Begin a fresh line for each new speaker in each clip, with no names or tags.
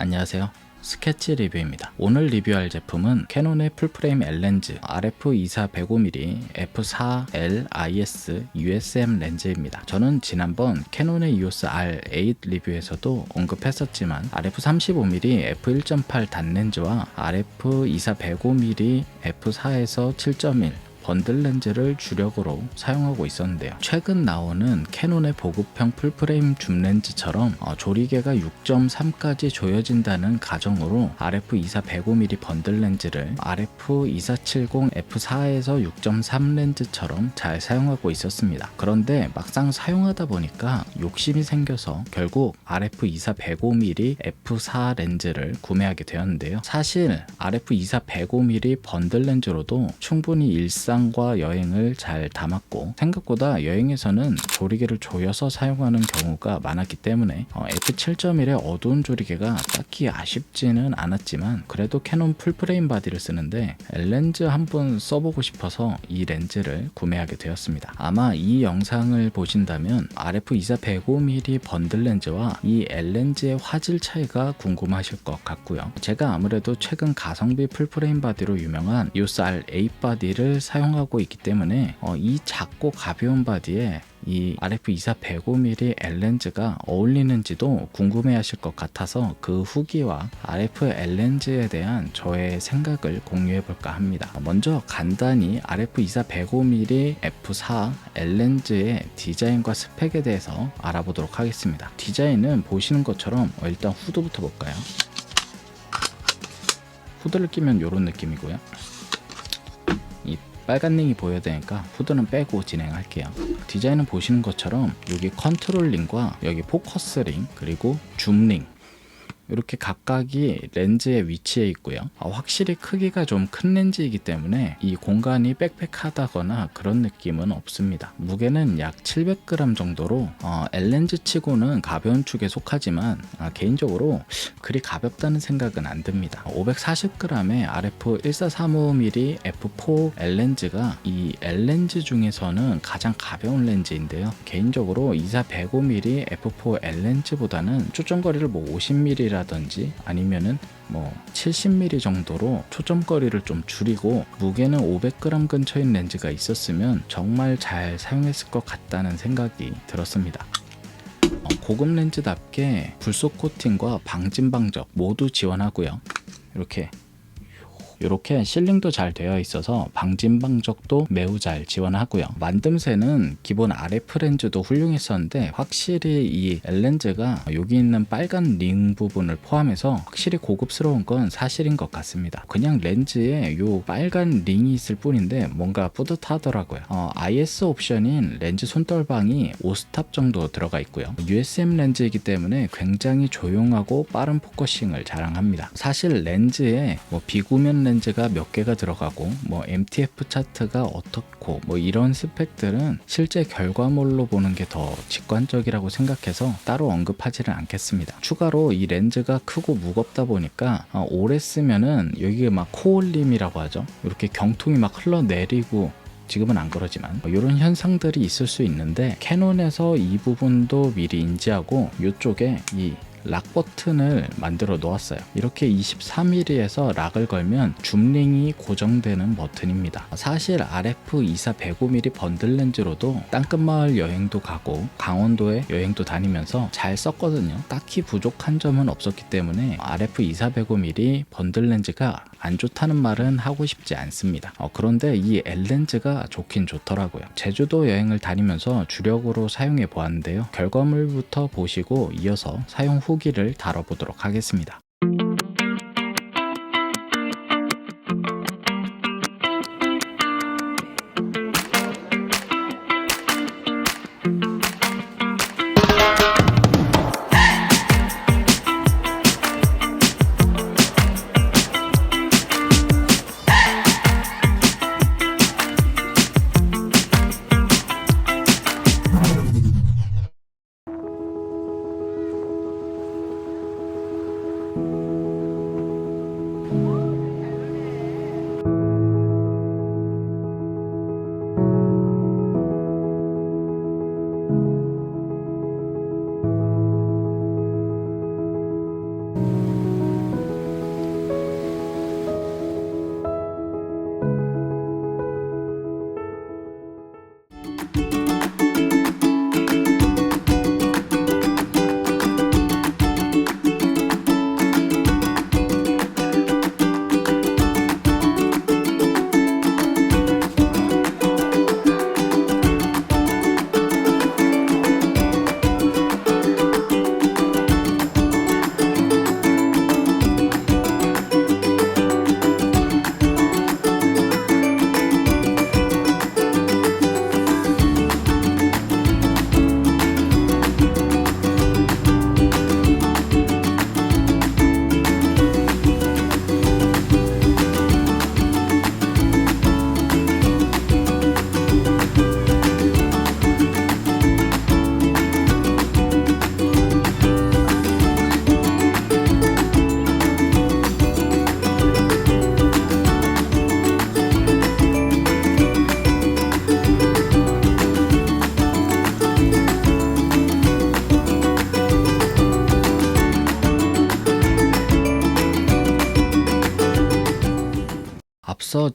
안녕하세요. 스케치 리뷰입니다. 오늘 리뷰할 제품은 캐논의 풀프레임 L렌즈 RF24 105mm f4L IS USM 렌즈입니다. 저는 지난번 캐논의 EOS R8 리뷰에서도 언급했었지만 RF35mm f1.8 단렌즈와 RF24 105mm f4에서 7.1 번들 렌즈를 주력으로 사용하고 있었는데요. 최근 나오는 캐논의 보급형 풀프레임 줌 렌즈처럼 어, 조리개가 6.3까지 조여진다는 가정으로 RF24 105mm 번들 렌즈를 RF2470 f4에서 6.3 렌즈처럼 잘 사용하고 있었습니다. 그런데 막상 사용하다 보니까 욕심이 생겨서 결국 RF24 105mm f4 렌즈를 구매하게 되었는데요. 사실 RF24 105mm 번들 렌즈로도 충분히 일상 일상과 여행을 잘 담았고 생각보다 여행에서는 조리개를 조여서 사용하는 경우가 많았기 때문에 어, F7.1의 어두운 조리개가 딱히 아쉽지는 않았지만 그래도 캐논 풀프레임 바디를 쓰는데 L렌즈 한번 써보고 싶어서 이 렌즈를 구매하게 되었습니다. 아마 이 영상을 보신다면 RF24 105mm 번들 렌즈와 이 L렌즈의 화질 차이가 궁금하실 것 같고요. 제가 아무래도 최근 가성비 풀프레임 바디로 유명한 EOS R8 바디를 사용 사용하고 있기 때문에 어, 이 작고 가벼운 바디에 이 RF24 105mm L렌즈가 어울리는지도 궁금해 하실 것 같아서 그 후기와 RF L렌즈에 대한 저의 생각을 공유해 볼까 합니다. 먼저 간단히 RF24 105mm f4 L렌즈의 디자인과 스펙에 대해서 알아보도록 하겠습니다. 디자인은 보시는 것처럼 어, 일단 후드부터 볼까요? 후드를 끼면 이런 느낌이고요. 빨간 링이 보여야 되니까 후드는 빼고 진행할게요. 디자인은 보시는 것처럼 여기 컨트롤 링과 여기 포커스 링 그리고 줌 링 이렇게 각각이 렌즈의 위치에 있고요. 어, 확실히 크기가 좀 큰 렌즈이기 때문에 이 공간이 빽빽하다거나 그런 느낌은 없습니다. 무게는 약 700g 정도로 어, L렌즈 치고는 가벼운 축에 속하지만 아, 개인적으로 그리 가볍다는 생각은 안 듭니다. 540g의 RF 1435mm f4 L렌즈가 이 L렌즈 중에서는 가장 가벼운 렌즈인데요. 개인적으로 24 105mm f4 L렌즈보다는 초점거리를 뭐 50mm라 라든지 아니면은 뭐 70mm 정도로 초점거리를 좀 줄이고 무게는 500g 근처인 렌즈가 있었으면 정말 잘 사용했을 것 같다는 생각이 들었습니다. 어, 고급 렌즈답게 불속 코팅과 방진 방적 모두 지원하고요. 이렇게 이렇게 실링도 잘 되어 있어서 방진 방적도 매우 잘 지원하고요. 만듦새는 기본 RF 렌즈도 훌륭했었는데 확실히 이 L렌즈가 여기 있는 빨간 링 부분을 포함해서 확실히 고급스러운 건 사실인 것 같습니다. 그냥 렌즈에 요 빨간 링이 있을 뿐인데 뭔가 뿌듯하더라고요. 어, IS 옵션인 렌즈 손떨방이 5스탑 정도 들어가 있고요. USM 렌즈이기 때문에 굉장히 조용하고 빠른 포커싱을 자랑합니다. 사실 렌즈에 뭐 비구면 렌즈 가 몇 개가 들어가고 뭐 MTF 차트가 어떻고 뭐 이런 스펙들은 실제 결과물로 보는 게 더 직관적이라고 생각해서 따로 언급하지는 않겠습니다. 추가로 이 렌즈가 크고 무겁다 보니까 어, 오래 쓰면은 여기가 막 코올림이라고 하죠. 이렇게 경통이 막 흘러내리고 지금은 안 그러지만 이런 현상들이 있을 수 있는데 캐논에서 이 부분도 미리 인지하고 이쪽에 이 락 버튼을 만들어 놓았어요. 이렇게 23mm에서 락을 걸면 줌링이 고정되는 버튼입니다. 사실 RF24 105mm 번들 렌즈로도 땅끝마을 여행도 가고 강원도에 여행도 다니면서 잘 썼거든요. 딱히 부족한 점은 없었기 때문에 RF24 105mm 번들 렌즈가 안 좋다는 말은 하고 싶지 않습니다. 어, 그런데 이 L렌즈가 좋긴 좋더라고요. 제주도 여행을 다니면서 주력으로 사용해 보았는데요. 결과물부터 보시고 이어서 사용 후기를 다뤄보도록 하겠습니다.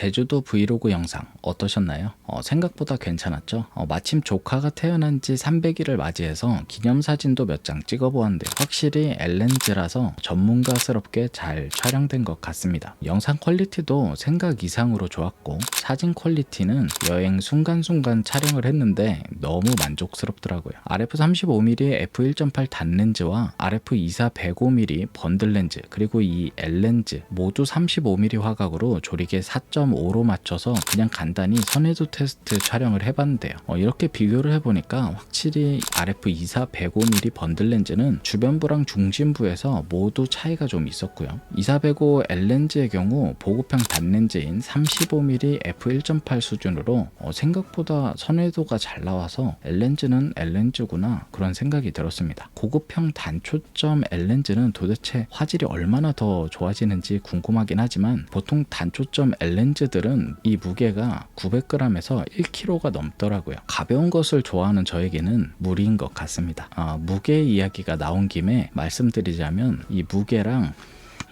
제주도 브이로그 영상 어떠셨나요? 어, 생각보다 괜찮았죠? 어, 마침 조카가 태어난 지 300일을 맞이해서 기념사진도 몇 장 찍어보았는데 확실히 엘렌즈라서 전문가스럽게 잘 촬영된 것 같습니다. 영상 퀄리티도 생각 이상으로 좋았고 사진 퀄리티는 여행 순간순간 촬영을 했는데 너무 만족스럽더라고요. RF35mm f1.8 단렌즈와 RF24 105mm 번들 렌즈 그리고 이 L렌즈 모두 35mm 화각으로 조리개 4.5로 맞춰서 그냥 간단히 선해도 테스트 촬영을 해봤는데요. 어, 이렇게 비교를 해보니까 확실히 RF24 105mm 번들 렌즈는 주변부랑 중심부에서 모두 차이가 좀 있었고요. 2405 L렌즈의 경우 보급형 단렌즈인 35mm f1.8 수준으로 어, 생각보다 선회도가 잘 나와서 L렌즈는 L렌즈구나 그런 생각이 들었습니다. 고급형 단초점 L렌즈는 도대체 화질이 얼마나 더 좋아지는지 궁금하긴 하지만 보통 단초점 L렌즈 들은 이 무게가 900g에서 1kg가 넘더라고요. 가벼운 것을 좋아하는 저에게는 무리인 것 같습니다. 아, 무게 이야기가 나온 김에 말씀드리자면 이 무게랑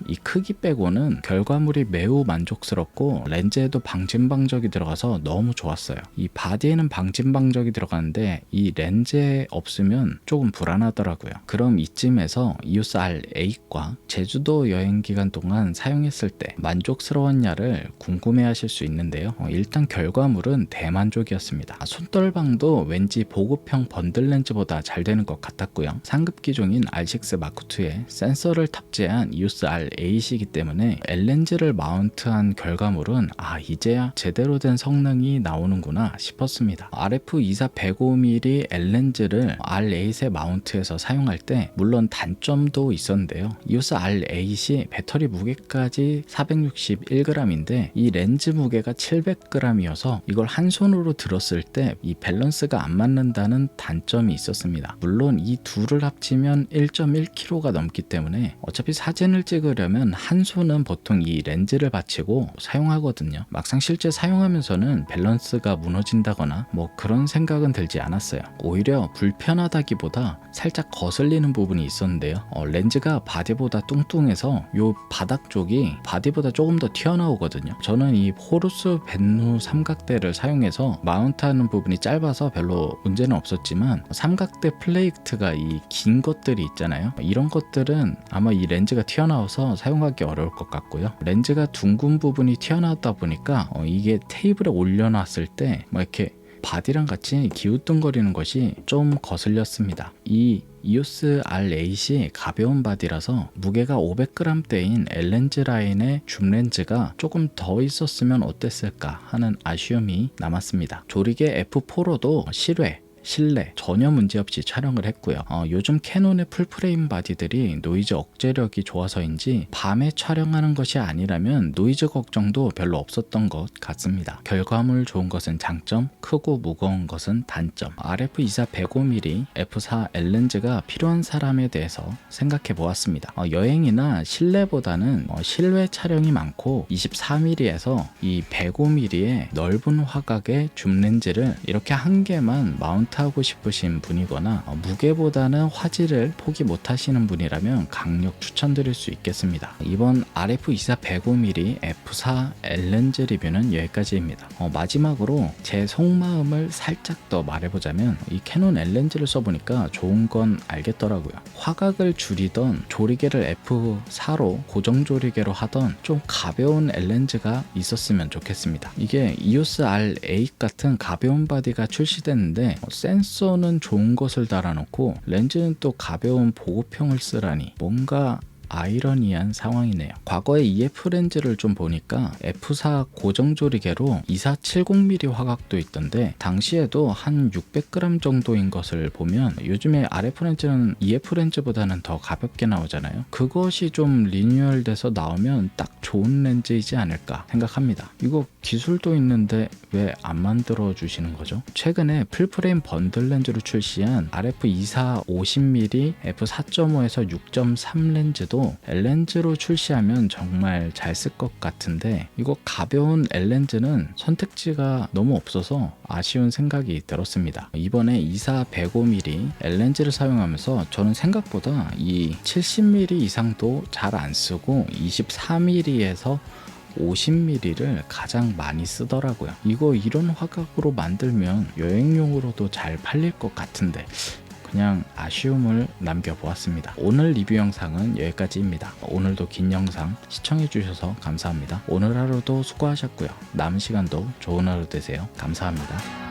이 크기 빼고는 결과물이 매우 만족스럽고 렌즈에도 방진방적이 들어가서 너무 좋았어요. 이 바디에는 방진방적이 들어가는데 이 렌즈에 없으면 조금 불안하더라고요. 그럼 이쯤에서 이오스 R8과 제주도 여행 기간 동안 사용했을 때 만족스러웠냐를 궁금해 하실 수 있는데요. 어, 일단 결과물은 대만족이었습니다. 아, 손떨방도 왠지 보급형 번들 렌즈보다 잘 되는 것 같았고요. 상급 기종인 R6 마크2에 센서를 탑재한 이오스 R L8이기 때문에 L렌즈를 마운트한 결과물은 아 이제야 제대로 된 성능이 나오는구나 싶었습니다. RF24 105mm L렌즈를 R8에 마운트해서 사용할 때 물론 단점도 있었는데요. 이오스 R8이 배터리 무게까지 461g인데 이 렌즈 무게가 700g이어서 이걸 한 손으로 들었을 때 이 밸런스가 안 맞는다는 단점이 있었습니다. 물론 이 둘을 합치면 1.1kg가 넘기 때문에 어차피 사진을 찍 으려면 한 손은 보통 이 렌즈를 받치고 사용하거든요. 막상 실제 사용하면서는 밸런스가 무너진다거나 뭐 그런 생각은 들지 않았어요. 오히려 불편하다기보다 살짝 거슬리는 부분이 있었는데요. 어, 렌즈가 바디보다 뚱뚱해서 요 바닥 쪽이 바디보다 조금 더 튀어나오거든요. 저는 이 호루스 벤누 삼각대를 사용해서 마운트하는 부분이 짧아서 별로 문제는 없었지만 삼각대 플레이트가 이 긴 것들이 있잖아요. 이런 것들은 아마 이 렌즈가 튀어나와서 사용하기 어려울 것 같고요. 렌즈가 둥근 부분이 튀어나왔다 보니까 어, 이게 테이블에 올려놨을 때 뭐 이렇게 바디랑 같이 기우뚱거리는 것이 좀 거슬렸습니다. 이 이오스 R8이 가벼운 바디라서 무게가 500g대인 L렌즈 라인의 줌 렌즈가 조금 더 있었으면 어땠을까 하는 아쉬움이 남았습니다. 조리개 F4로도 실외 실내 전혀 문제없이 촬영을 했고요. 어, 요즘 캐논의 풀프레임 바디들이 노이즈 억제력이 좋아서인지 밤에 촬영하는 것이 아니라면 노이즈 걱정도 별로 없었던 것 같습니다. 결과물 좋은 것은 장점, 크고 무거운 것은 단점. RF24 105mm f4 L렌즈가 필요한 사람에 대해서 생각해 보았습니다. 어, 여행이나 실내보다는 어, 실외 촬영이 많고 24mm에서 이 105mm의 넓은 화각의 줌 렌즈를 이렇게 한 개만 마운트 하고 싶으신 분이거나 어, 무게보다는 화질을 포기 못 하시는 분이라면 강력 추천드릴 수 있겠습니다. 이번 RF24 105mm f4 L렌즈 리뷰는 여기까지입니다. 어, 마지막으로 제 속마음을 살짝 더 말해보자면 이 캐논 L렌즈를 써보니까 좋은 건 알겠더라고요. 화각을 줄이던 조리개를 F4로 고정 조리개로 하던 좀 가벼운 L렌즈가 있었으면 좋겠습니다. 이게 EOS R8 같은 가벼운 바디가 출시됐는데 어, 센서는 좋은 것을 달아놓고 렌즈는 또 가벼운 보급형을 쓰라니 뭔가 아이러니한 상황이네요. 과거에 EF 렌즈를 좀 보니까 F4 고정 조리개로 2470mm 화각도 있던데 당시에도 한 600g 정도인 것을 보면 요즘에 RF 렌즈는 EF 렌즈보다는 더 가볍게 나오잖아요. 그것이 좀 리뉴얼돼서 나오면 딱 좋은 렌즈이지 않을까 생각합니다. 이거 기술도 있는데 왜 안 만들어 주시는 거죠? 최근에 풀프레임 번들 렌즈로 출시한 RF24 50mm f4.5에서 6.3 렌즈도 L렌즈로 출시하면 정말 잘 쓸 것 같은데 이거 가벼운 L렌즈는 선택지가 너무 없어서 아쉬운 생각이 들었습니다. 이번에 24 105mm L렌즈를 사용하면서 저는 생각보다 이 70mm 이상도 잘 안 쓰고 24mm에서 50mm를 가장 많이 쓰더라고요. 이거 이런 화각으로 만들면 여행용으로도 잘 팔릴 것 같은데 그냥 아쉬움을 남겨보았습니다. 오늘 리뷰 영상은 여기까지입니다. 오늘도 긴 영상 시청해주셔서 감사합니다. 오늘 하루도 수고하셨고요. 남은 시간도 좋은 하루 되세요. 감사합니다.